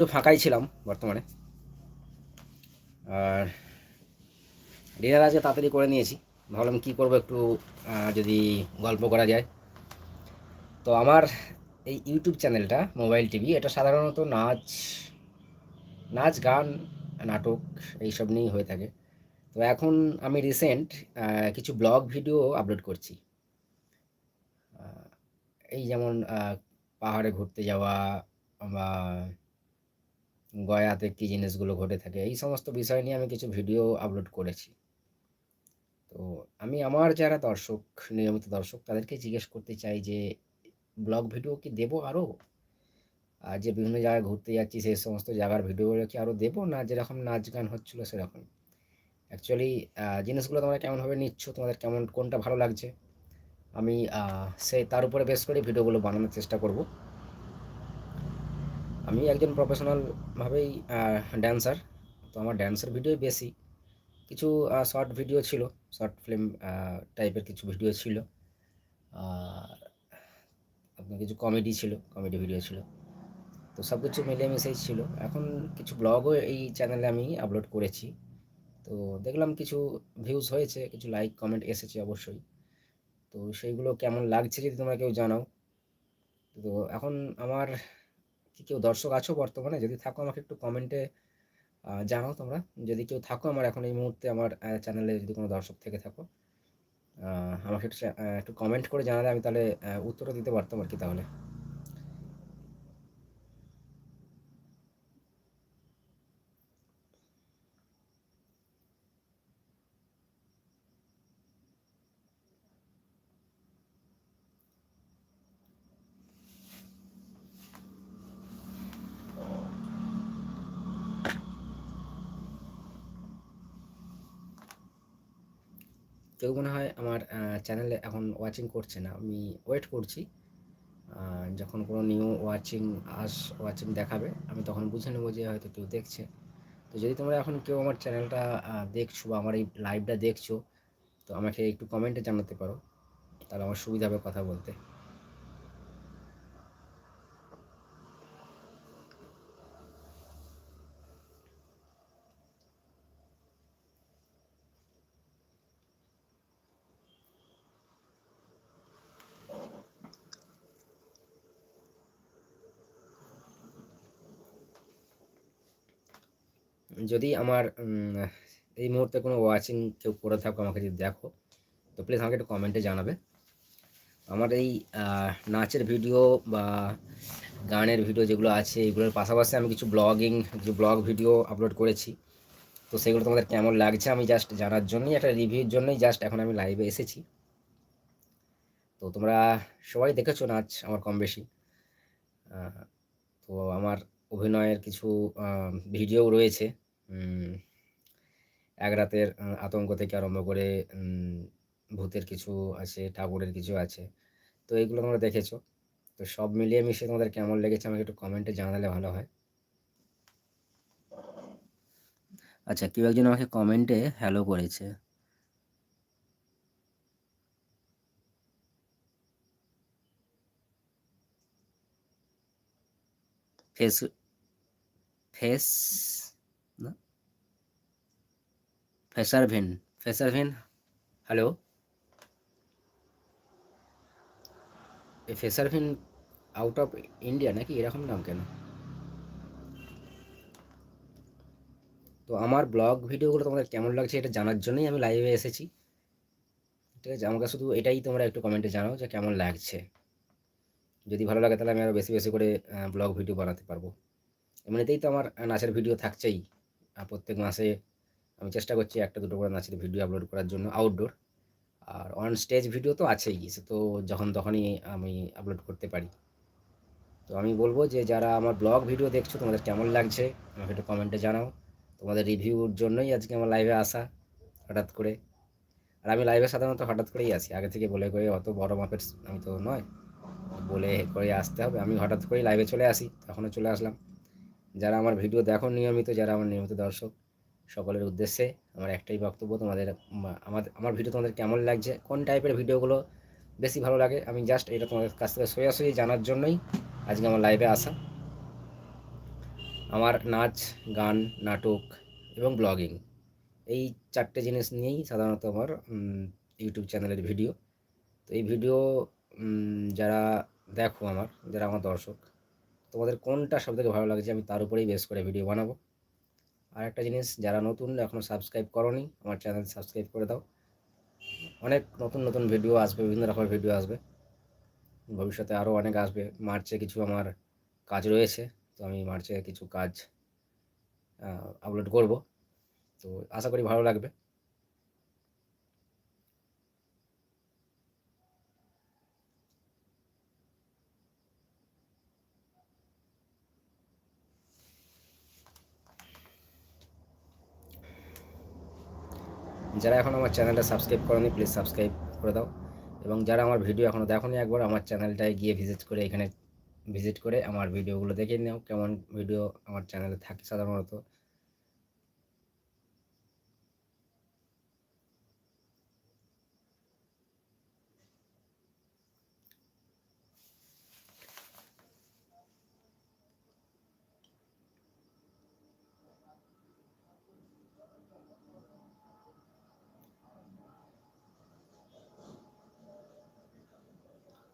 একটু ফাঁকাই ছিলাম বর্তমানে। আর ডিনার আজকে তাড়াতাড়ি করে নিয়েছি। ভাবলাম কী করব একটু যদি গল্প করা যায়। তো আমার এই ইউটিউব চ্যানেলটা মোবাইল টিভি এটা সাধারণত নাচ নাচ, গান, নাটক, এইসব নিয়েই হয়ে থাকে। তো এখন আমি রিসেন্ট কিছু ব্লগ ভিডিও আপলোড করছি। এই যেমন পাহাড়ে ঘুরতে যাওয়া বা গয়াতে কী জিনিসগুলো ঘটে থাকে, এই সমস্ত বিষয় নিয়ে আমি কিছু ভিডিও আপলোড করেছি। তো আমি আমার যারা দর্শক, নিয়মিত দর্শক, তাদেরকে জিজ্ঞেস করতে চাই যে ব্লগ ভিডিও কি দেবো আরও আর যে বিভিন্ন জায়গায় ঘুরতে যাচ্ছি, সেই সমস্ত জায়গার ভিডিওগুলো কি আরও দেবো? না যেরকম নাচ গান হচ্ছিল, সেরকম। অ্যাকচুয়ালি জিনিসগুলো তোমরা কেমনভাবে নিচ্ছ? তোমাদের কেমন, কোনটা ভালো লাগছে? আমি সেই তার উপরে বেশ করে ভিডিওগুলো বানানোর চেষ্টা করব। আমি একজন প্রফেশনালভাবেই ড্যান্সার তো আমার ড্যান্সের ভিডিও বেশি। কিছু শর্ট ভিডিও ছিল শর্ট ফিল্ম টাইপের কিছু ভিডিও ছিল। আপনার কিছু কমেডি ছিল কমেডি ভিডিও ছিল। তো সব কিছু মিলেমিশেই ছিল। এখন কিছু ব্লগও এই চ্যানেলে আমি আপলোড করেছি। তো দেখলাম কিছু ভিউজ হয়েছে, কিছু লাইক কমেন্ট এসেছে অবশ্যই। তো সেইগুলো কেমন লাগছে যদি তোমরা কেউ জানাও। তো এখন আমার কি কেউ দর্শক আছো বর্তমানে? যদি থাকো আমাকে একটু কমেন্টে জানাও তোমরা। যদি কেউ থাকো আমার এখন এই মুহূর্তে আমার চ্যানেলে যদি কোনো দর্শক থেকে থাকো আমাকে একটু একটু কমেন্ট করে জানালে আমি তাহলে উত্তরও দিতে পারতাম আর কি তাহলে। কেউ মনে হয় আমার চ্যানেলে এখন ওয়াচিং করছে না। আমি ওয়েট করছি যখন কোনো নিউ ওয়াচিং আস ওয়াচিং দেখাবে, আমি তখন বুঝে নেব যে হয়তো কেউ দেখছে। তো যদি তোমরা এখন কেউ আমার চ্যানেলটা দেখছ বা আমার এই লাইভটা দেখছ, তো আমাকে একটু কমেন্টে জানাতে পারো, তাহলে আমার সুবিধা হবে কথা বলতে। যদি আমার এই মুহূর্তে কোনো ওয়াচিং কেউ করে থাকো আমাকে যদি দেখো, তো প্লিজ আমাকে একটু কমেন্টে জানাবে। আমার এই নাচের ভিডিও বা গানের ভিডিও যেগুলো আছে, এগুলোর পাশাপাশি আমি কিছু ব্লগিং কিছু ব্লগ ভিডিও আপলোড করেছি। তো সেগুলো তোমাদের কেমন লাগছে আমি জাস্ট জানার জন্যই, একটা রিভিউর জন্যই জাস্ট এখন আমি লাইভে এসেছি। তো তোমরা সবাই দেখেছ নাচ আমার কম বেশি। তো আমার অভিনয়ের কিছু ভিডিও রয়েছে। এক রাতের আতঙ্ক থেকে আরম্ভ করে ভূতের কিছু আছে, ঠাকুরের কিছু আছে, তো এগুলো তোমরা দেখেছ। তো সব মিলিয়ে মিশিয়ে তোমাদের কেমন লেগেছে আমাকে একটু কমেন্টে জানালে ভালো হয়। আচ্ছা কেউ একজন আমাকে কমেন্টে হ্যালো করেছে। ফেস ফেস না ফেসারভিন ফেসারভিন হ্যালো? ফেসারভিন আউট অফ ইন্ডিয়া নাকি? এরকম নাম কেন? তো আমার ব্লগ ভিডিওগুলো তোমাদের কেমন লাগছে এটা জানার জন্যই আমি লাইভে এসেছি। ঠিক আছে? আমাকে শুধু এটাই তোমরা একটু কমেন্টে জানাও যে কেমন লাগছে। যদি ভালো লাগে তাহলে আমি আরও বেশি বেশি করে ব্লগ ভিডিও বানাতে পারব। এমনিতেই তো আমার নাচের ভিডিও থাকছেই। প্রত্যেক মাসে আমি চেষ্টা করছি একটা দুটো করে নাচের ভিডিও আপলোড করার জন্য আউটডোর আর অন স্টেজ ভিডিও তো আছেই, সে তো যখন তখনই আমি আপলোড করতে পারি। তো আমি বলব যে, যারা আমার ব্লগ ভিডিও দেখছ, তোমাদের কেমন লাগছে, আমাকে একটু কমেন্টে জানাও। তোমাদের রিভিউর জন্যই আজকে আমার লাইভে আসা, হঠাৎ করে। আর আমি লাইভে সাধারণত হঠাৎ করেই আসি। আগে থেকে বলে করে অত বড় মাপের আমি তো নয়। বলে করে আসতে হবে। আমি হঠাৎ করেই লাইভে চলে আসি, তখনও চলে আসলাম। যারা আমার ভিডিও দেখো নিয়মিত, যারা আমার নিয়মিত দর্শক সকলের উদ্দেশ্যে আমার একটাই বক্তব্য, তোমাদের আমার আমার ভিডিও তোমাদের কেমন লাগছে, কোন টাইপের ভিডিওগুলো বেশি ভালো লাগে, আমি জাস্ট এটা তোমাদের কাছ থেকে সোজাসুজি জানার জন্যই আজকে আমার লাইভে আসা। আমার নাচ, গান, নাটক এবং ব্লগিং এই চারটে জিনিস নিয়েই সাধারণত আমার ইউটিউব চ্যানেলের ভিডিও তো এই ভিডিও যারা দেখো আমার, যারা আমার দর্শক, তোমাদের কোনটা সবথেকে ভালো লাগছে আমি তার উপরেই বেস করে ভিডিও বানাবো। আর একটা জিনিস, যারা নতুন এখনও সাবস্ক্রাইব করনি, আমার চ্যানেল সাবস্ক্রাইব করে দাও। অনেক নতুন নতুন ভিডিও আসবে, বিভিন্ন রকমের ভিডিও আসবে। ভবিষ্যতে আরও অনেক আসবে। মার্চে কিছু আমার কাজ রয়েছে, তো আমি মার্চে কিছু কাজ আপলোড করব। তো আশা করি ভালো লাগবে। যারা এখন আমার চ্যানেলটা সাবস্ক্রাইব করেনি প্লিজ সাবস্ক্রাইব করে দাও। এবং যারা আমার ভিডিও এখনও দেখোনি একবার, আমার চ্যানেলটায় গিয়ে ভিজিট করে এখানে ভিজিট করে আমার ভিডিওগুলো দেখে নাও। কেমন ভিডিও আমার চ্যানেলে থাকে সাধারণত।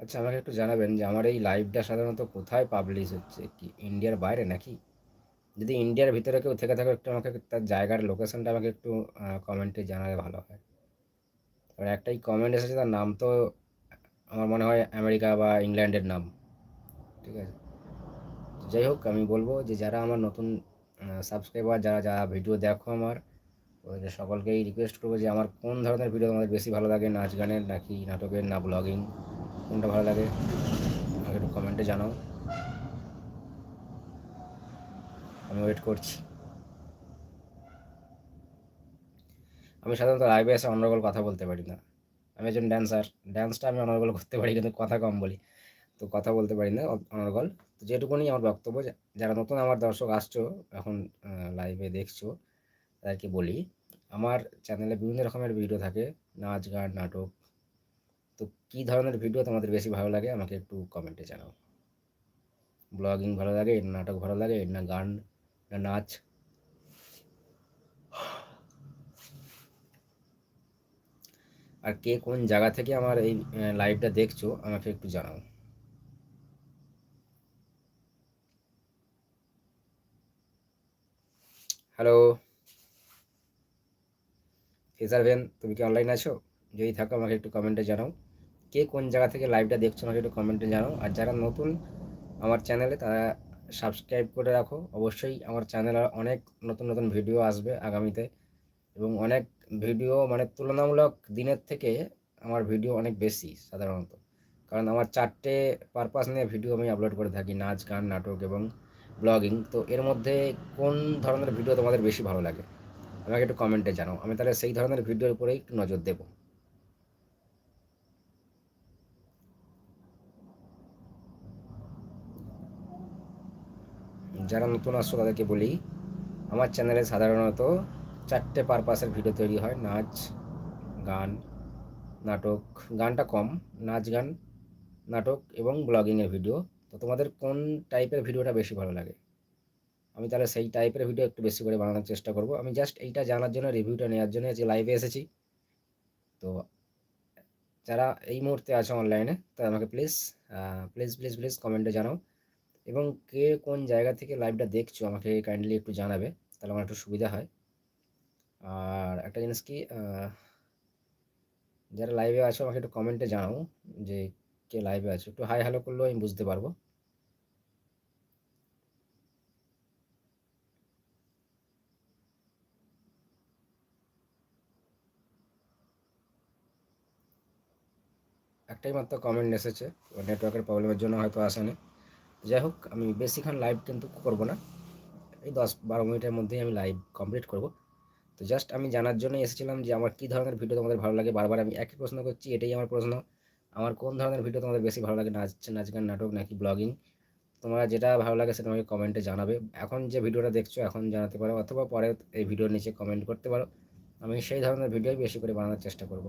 আচ্ছা আমাকে একটু জানাবেন যে আমার এই লাইভটা সাধারণত কোথায় পাবলিশ হচ্ছে? কি ইন্ডিয়ার বাইরে নাকি? যদি ইন্ডিয়ার ভিতরে কেউ থেকে থাকে, একটু আমাকে তার জায়গার লোকেশনটা আমাকে একটু কমেন্টে জানালে ভালো হয়। এবার একটাই কমেন্ট এসেছে, তার নাম তো আমার মনে হয় আমেরিকা বা ইংল্যান্ডের নাম। ঠিক আছে? যাই হোক, আমি বলব যে যারা আমার নতুন সাবস্ক্রাইবার যারা যারা ভিডিও দেখো আমার, ওদের সকলকেই রিকোয়েস্ট করব যে আমার কোন ধরনের ভিডিও তোমাদের বেশি ভালো লাগে? নাচ গানের নাকি নাটকের, না ব্লগিং কোনটা ভালো লাগে? আমাকে একটু কমেন্টে জানাও। আমি ওয়েট করছি। আমি সাধারণত লাইভে এসে অনর্গল কথা বলতে পারি না। আমি একজন ড্যান্সার ড্যান্সটা আমি অনর্গল করতে পারি, কিন্তু কথা কম বলি। তো কথা বলতে পারি না অনর্গল তো যেটুকুনি আমার বক্তব্য যারা নতুন আমার দর্শক আসছো, এখন লাইভে দেখছ, তাদেরকে বলি, আমার চ্যানেলে বিভিন্ন রকমের ভিডিও থাকে। নাচ, গান, নাটক তো কী ধরনের ভিডিও তোমাদের বেশি ভালো লাগে আমাকে একটু কমেন্টে জানাও। ব্লগিং ভালো লাগে নাটক ভালো লাগে, না গান, না নাচ? আর কে কোন জায়গা থেকে আমার এই লাইভটা দেখছ, আমাকে একটু জানাও। হ্যালো ফেজার ভেন তুমি কি অনলাইন আছো? যদি থাকো আমাকে একটু কমেন্টে জানাও। কে কোন জায়গা থেকে লাইভটা দেখছ আমাকে একটু কমেন্টে জানাও। আর যারা নতুন আমার চ্যানেলে তারা সাবস্ক্রাইব করে রাখো। অবশ্যই আমার চ্যানেলে অনেক নতুন নতুন ভিডিও আসবে আগামীতে। এবং অনেক ভিডিও মানে তুলনামূলক দিনের থেকে আমার ভিডিও অনেক বেশি সাধারণত। কারণ আমার চারটে পারপাস নিয়ে ভিডিও আমি আপলোড করে থাকি, নাচ, গান, নাটক এবং ব্লগিং তো এর মধ্যে কোন ধরনের ভিডিও তোমাদের বেশি ভালো লাগে? আমাকে একটু কমেন্টে জানাও। আমি তাহলে সেই ধরনের ভিডিওর উপরেই একটু নজর দেবো। যারা নতুন আসছো তাদেরকে বলি, আমার চ্যানেলে সাধারণত চারটে পারপাসের ভিডিও তৈরি হয়। নাচ, গান, নাটক, গানটা কম, নাচ, গান, নাটক এবং ব্লগিংয়ের ভিডিও তো তোমাদের কোন টাইপের ভিডিওটা বেশি ভালো লাগে? আমি তাহলে সেই টাইপের ভিডিও একটু বেশি করে বানানোর চেষ্টা করব। আমি জাস্ট এইটা জানার জন্য রিভিউটা নেওয়ার জন্য আজকে লাইভে এসেছি। তো যারা এই মুহূর্তে আছো অনলাইনে তো আমাকে প্লিজ প্লিজ প্লিজ প্লিজ কমেন্টে জানাও। এবং কে কোন জায়গা থেকে লাইভটা দেখছ আমাকে কাইন্ডলি একটু জানাবে, তাহলে আমার একটু সুবিধা হয়। আর একটা জিনিস কি যারা লাইভে আছো আমাকে একটু কমেন্টে জানাও যে কে লাইভে আছো। একটু হাই হ্যালো করলেও আমি বুঝতে পারব। একটাই মাত্র কমেন্ট এসেছে নেটওয়ার্কের প্রবলেমের জন্য হয়তো আসেনি। যাই হোক, আমি বেশিক্ষণ লাইভ কিন্তু করব না। এই দশ বারো মিনিটের মধ্যেই আমি লাইভ কমপ্লিট করব। তো জাস্ট আমি জানার জন্যই এসেছিলাম যে আমার কী ধরনের ভিডিও তোমাদের ভালো লাগে। বারবার আমি একই প্রশ্ন করছি, এটাই আমার প্রশ্ন। আমার কোন ধরনের ভিডিও তোমাদের বেশি ভালো লাগে? নাচ নাচ গান নাটক নাকি ব্লগিং তোমরা যেটা ভালো লাগে সেটা আমাকে কমেন্টে জানাবে। এখন যে ভিডিওটা দেখছ, এখন জানাতে পারো, অথবা পরে এই ভিডিওর নিচে কমেন্ট করতে পারো। আমি সেই ধরনের ভিডিওই বেশি করে বানানোর চেষ্টা করব।